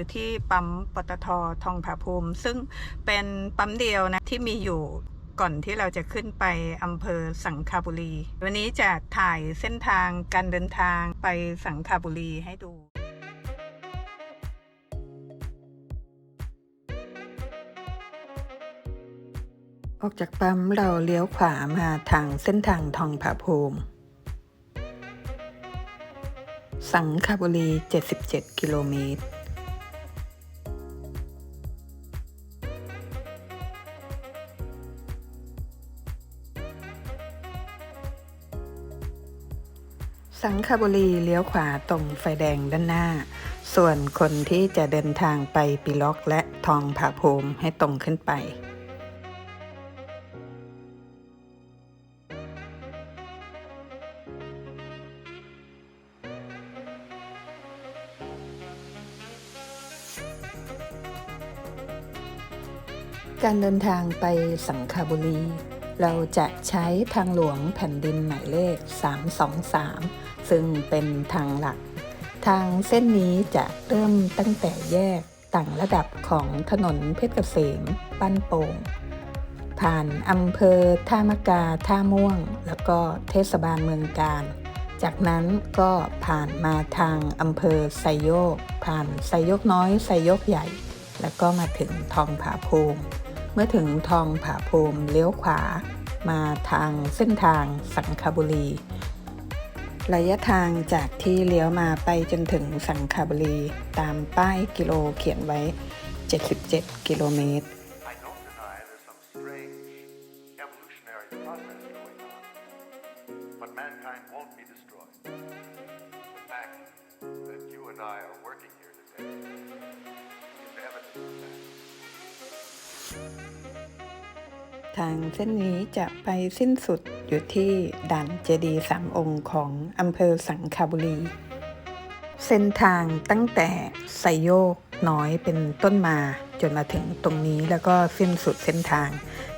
อยู่ที่ปั๊มปตททองผาภูมิ ซึ่งเป็นปั๊มเดียวนะที่มีอยู่ก่อนที่เราจะขึ้นไปอำเภอสังขาบุรี วันนี้จะถ่ายเส้นทางการเดินทางไปสังขาบุรีให้ดูออกจากปั๊มเราเลี้ยวขวามาทางเส้นทางทองผาภูมิ สังขบุรี 77 กิโลเมตร สังขบุรีเลี้ยวขวาตรงไฟแดงด้านหน้า ส่วนคนที่จะเดินทางไปปิล็อกและทองผาภูมิให้ตรงขึ้นไปการเดินทางไปสังขบุรี เราจะใช้ทางหลวงแผ่นดินหมายเลข 323 ซึ่งเป็นทางหลัก ทางเส้นนี้จะเริ่มตั้งแต่แยกต่างระดับของถนนเพชรเกษมบ้านโป่ง ผ่านอำเภอท่ามะกาท่าม่วง แล้วก็เทศบาลเมืองการ จากนั้นก็ผ่านมาทางอำเภอไซโยก ผ่านไซโยกน้อยไซโยกใหญ่ แล้วก็มาถึงทองผาภูมิ เมื่อถึงทองผาภูมิเลี้ยวขวา มาทางเส้นทางสังขบุรี ระยะทางจากที่เลี้ยวมาไปจนถึงสังขบุรี ตามป้ายกิโลเขียนไว้ 77 กิโลเมตร ส้นนี้จะไปสิ้นสุดอยู่ที่ด่านเจดีสามองค์ของอำเภอสังขบุรี เส้นทางตั้งแต่ไซโยกน้อยเป็นต้นมาจนมาถึงตรงนี้แล้วก็สิ้นสุดเส้นทาง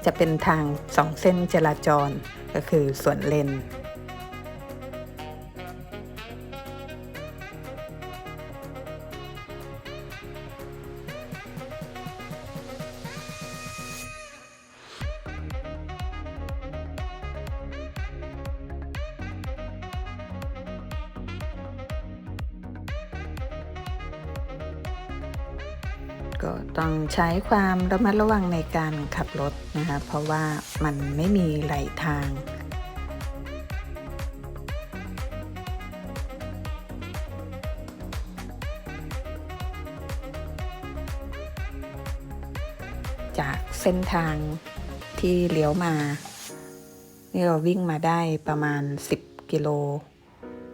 จะเป็นทางสองเส้นจราจรก็คือส่วนเลน ก็ต้องใช้ความระมัดระวังในการขับรถนะคะ เพราะว่ามันไม่มีไหลทางจากเส้นทางที่เลี้ยวมา นี่เราวิ่งมาได้ประมาณ 10 กิโล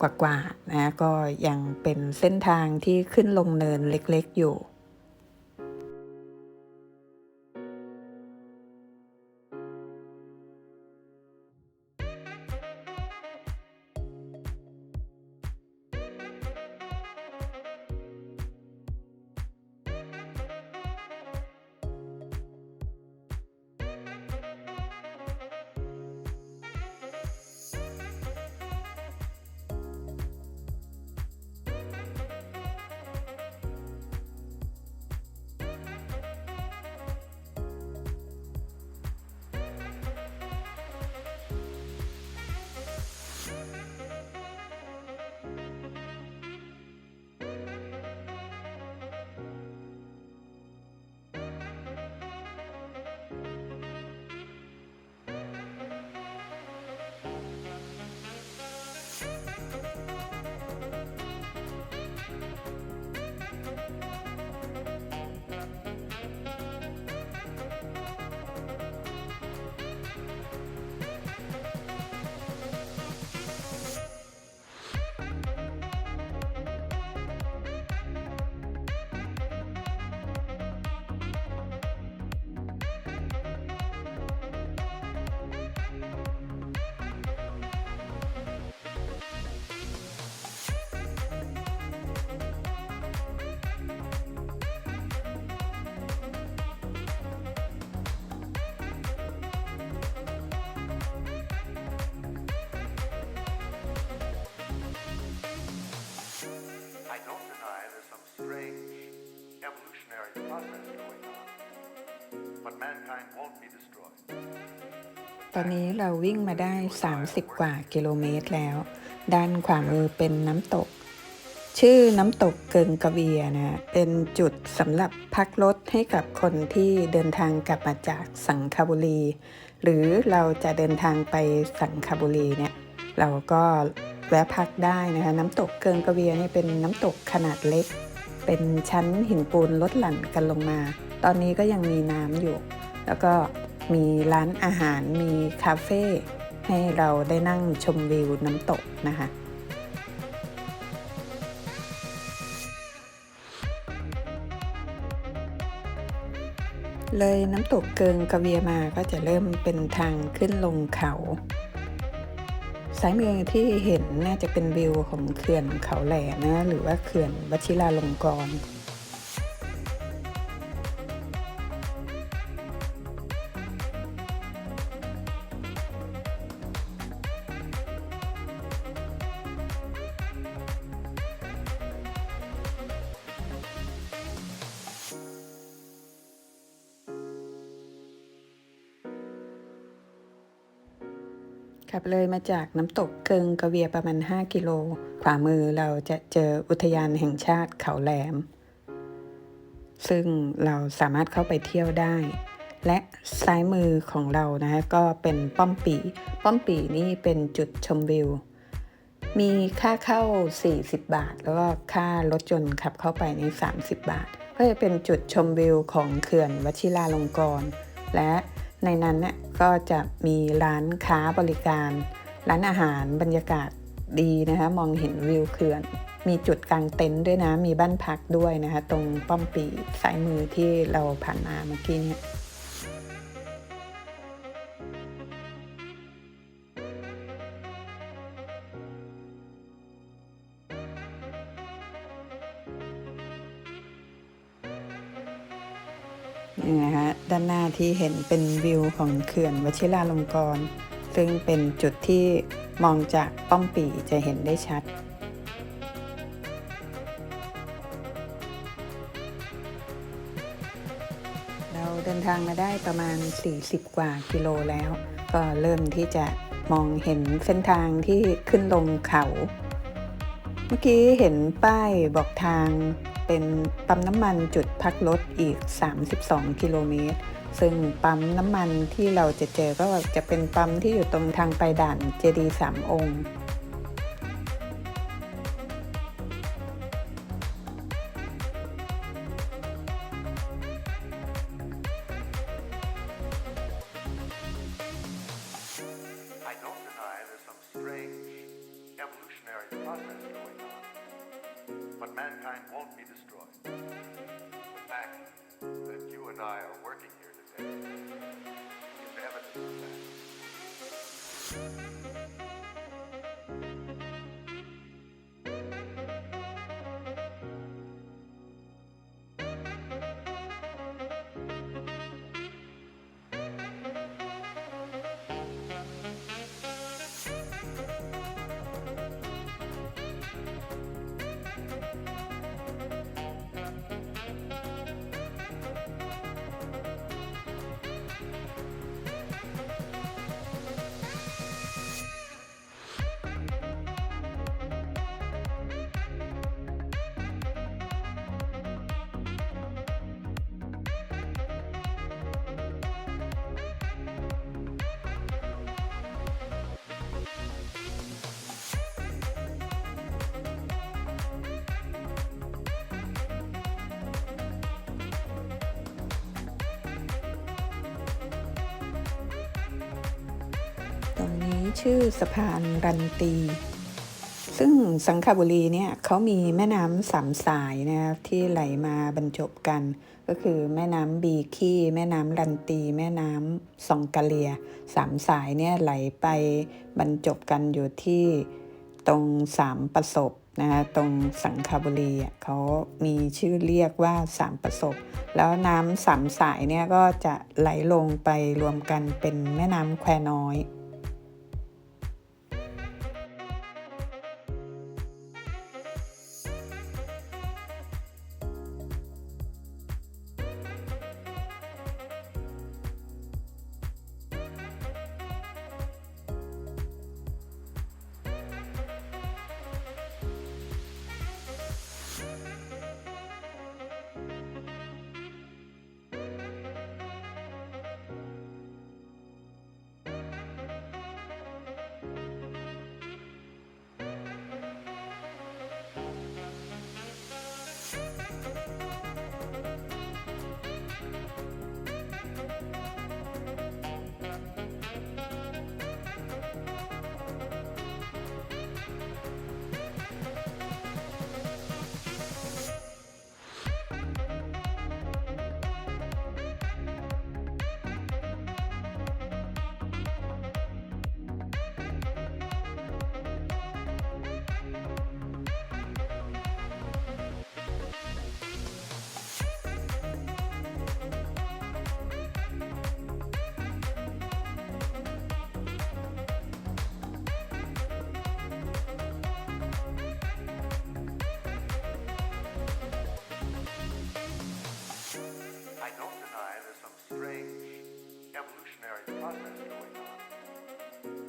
กว่าๆนะ ก็ยังเป็นเส้นทางที่ขึ้นลงเนินเล็กๆอยู่ ตอนนี้เราวิ่งมาได้ 30 กว่ากิโลเมตรแล้ว ด้านขวามือเป็นน้ำตก ชื่อน้ำตกเกิงกะเวียนะ เป็นจุดสำหรับพักรถให้กับคนที่เดินทางกลับมาจากสังขบุรี หรือเราจะเดินทางไปสังขบุรีเนี่ย เราก็แวะพักได้นะคะ น้ำตกเกิงกะเวียเนี่ยเป็นน้ำตกขนาดเล็ก เป็นชั้นหินปูนลดหลั่นกันลงมา ตอนนี้ก็ยังมีน้ำอยู่ แล้วก็มีร้านอาหารมีคาเฟ่ให้เราได้นั่งชมวิวน้ำตกนะคะ เลยน้ำตกเกิงกระเวียมาก็จะเริ่มเป็นทางขึ้นลงเขาสายมือที่เห็นน่าจะเป็นวิวของเขื่อนเขาแหลนะหรือว่าเขื่อนวชิราลงกรณ์ ขับเลยมาจากน้ำตกเกิงกะเวียประมาณ 5 กิโล ขวามือเราจะเจออุทยานแห่งชาติเขาแหลม ซึ่งเราสามารถเข้าไปเที่ยวได้ และซ้ายมือของเรานะคะก็เป็นป้อมปีป้อมปีนี่เป็นจุดชมวิว มีค่าเข้า 40 บาท แล้วก็ค่ารถยนต์ขับเข้าไปใน 30 บาท ก็จะเป็นจุดชมวิวของเขื่อนวชิราลงกรณ์และ ในนั้นเนี่ยก็จะมีร้านค้าบริการ ร้านอาหารบรรยากาศดีนะคะ มองเห็นวิวเขื่อน มีจุดกางเต็นท์ด้วยนะ มีบ้านพักด้วยนะคะ ตรงป้อมปีสายมือที่เราผ่านมาเมื่อกี้เนี่ยานหน้าที่เห็นเป็นวิวของเขื่อนวชิราลงกรณ์ซึ่งเป็นจุดที่มองจากป้อมปีจะเห็นได้ชัด เราเดินทางมาได้ประมาณ 40 กว่ากิโลแล้ว ก็เริ่มที่จะมองเห็นเส้นทางที่ขึ้นลงเขา เมื่อกี้เห็นป้ายบอกทาง เป็นปั๊มน้ำมันจุดพักรถอีก 32 กิโลเมตร ซึ่งปั๊มน้ำมันที่เราจะเจอก็จะเป็นปั๊มที่อยู่ตรงทางไปด่านเจดีสามองค์ and I are ตรงนี้ชื่อสะพานรันตี ซึ่งสังขบุรีเนี่ยเขามีแม่น้ำสามสายนะครับที่ไหลมาบรรจบกัน ก็คือแม่น้ำบีขี้ แม่น้ำรันตี แม่น้ำซองกะเลียสามสายเนี่ยไหลไปบรรจบกันอยู่ที่ตรงสามประสบนะคะตรงสังขบุรีเขามีชื่อเรียกว่าสามประสบ แล้วน้ำสามสายเนี่ยก็จะไหลลงไปรวมกันเป็นแม่น้ำแควน้อย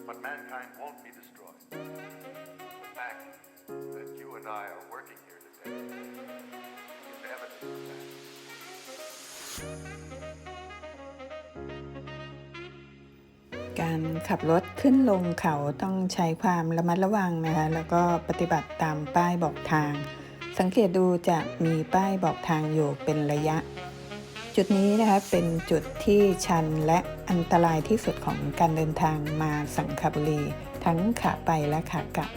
but mankind won't be destroyed. The fact that you and I are working here today is evidence of that. การขับรถขึ้นลงเขาต้องใช้ความระมัดระวังนะคะ แล้วก็ปฏิบัติตามป้ายบอกทาง สังเกตดูจะมีป้ายบอกทางอยู่เป็นระยะ จุดนี้นะคะเป็นจุดที่ชันและอันตรายที่สุดของการเดินทางมาสังขบุรี ทั้งขาไปและขากลับ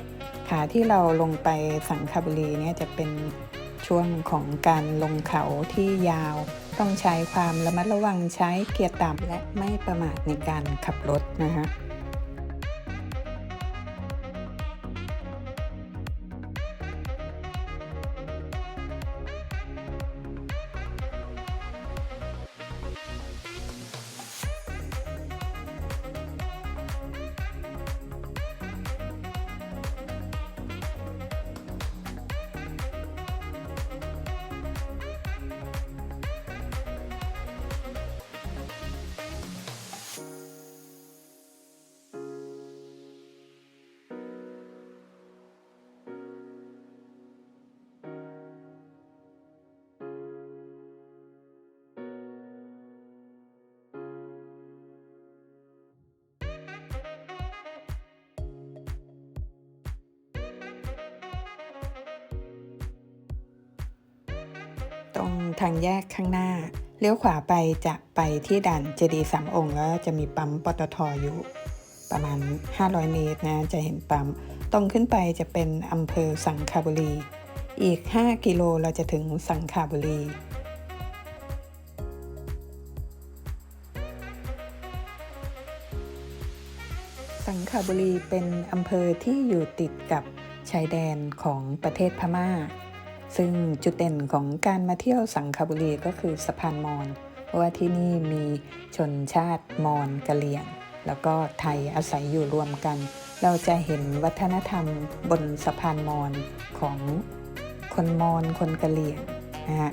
ขาที่เราลงไปสังขบุรีเนี่ยจะเป็นช่วงของการลงเขาที่ยาว ต้องใช้ความระมัดระวังใช้เกียร์ต่ำและไม่ประมาทในการขับรถนะคะ รงทางแยกข้างหน้า เลี้ยวขวาไปจะไปที่ด่านเจดีสามองค์แล้วจะมีปั๊มปตทอยู่ ประมาณ 500 เมตรนะจะเห็นปั๊ม ตรงขึ้นไปจะเป็นอำเภอสังขบุรี อีก 5 กิโลเราจะถึงสังขบุรีสังขบุรีเป็นอำเภอที่อยู่ติดกับชายแดนของประเทศพม่า ซึ่งจุดเด่นของการมาเที่ยวสังขบุรีก็คือสะพานมอญเพราะว่าที่นี่มีชนชาติมอญกะเหรี่ยง แล้วก็ไทยอาศัยอยู่รวมกัน เราจะเห็นวัฒนธรรมบนสะพานมอญของคนมอญคนกะเหรี่ยงนะฮะ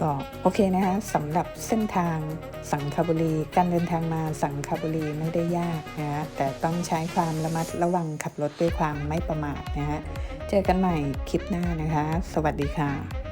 ก็โอเคนะคะสำหรับเส้นทางสังขบุรี การเดินทางมาสังขบุรีไม่ได้ยากนะฮะแต่ต้องใช้ความระมัดระวังขับรถด้วยความไม่ประมาทนะฮะเจอกันใหม่คลิปหน้านะคะ สวัสดีค่ะ